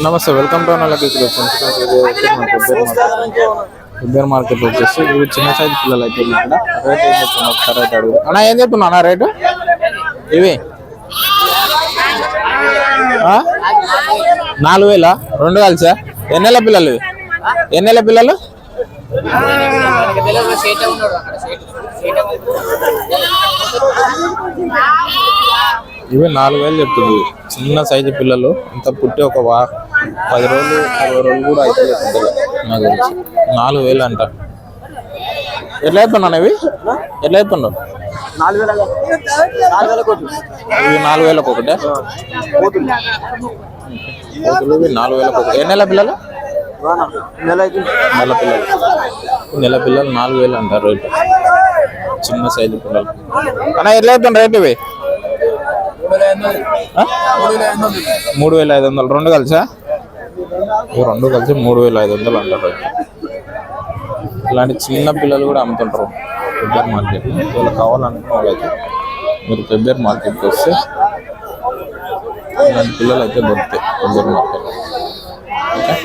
నమస్తే welcome to ఇద్దరు market. వచ్చేసి ఇవి చిన్న సైజు పిల్లలు అయితే ఇక్కడ. రేట్ ఏం చెప్తున్నా ఒకసారి అయితే అడుగు అన్న ఏం చెప్తున్నా అన్న రేటు? ఇవి? నాలుగు వేల? రెండు కలిసా? ఎన్ని నెలల పిల్లలు ఇవి? ఎన్ని నెలల పిల్లలు? ఇవి నాలుగు వేలు చెప్తుంది. చిన్న సైజు పిల్లలు ఇంత పుట్టి ఒక వా పది రోజులు ఇరవై రోజులు కూడా అయితే నాకు గురించి. నాలుగు వేలు అంట. ఎట్లా అయిపోయినా ఇవి? ఎట్లా అవుతున్నావు నాలుగు నాలుగు ఇవి నాలుగు వేలకు ఒకటే? కోతులు ఇవి నాలుగు వేలకు ఒకటి. ఏ నెల పిల్లలు? నెల పిల్లలు. నెల పిల్లలు నాలుగు వేలు అంటారు రేటు చిన్న సైజు పిల్లలు. అన్న ఎట్లా అవుతుంది రేట్ ఇవి? మూడు వేల ఐదు వందలు. రెండు కలిసా? ఇవి రెండు కలిసి మూడు వేల ఐదు వందలు అంటారు ఇలాంటి చిన్న పిల్లలు కూడా అమ్ముతుంటారు. పెబ్బేర్ మార్కెట్ వీళ్ళు కావాలనుకున్న వాళ్ళైతే మీరు పెబ్బేర్ మార్కెట్కి వస్తే ఇలాంటి పిల్లలు అయితే దొరుకుతాయి పెబ్బేర్ మార్కెట్ ఓకే?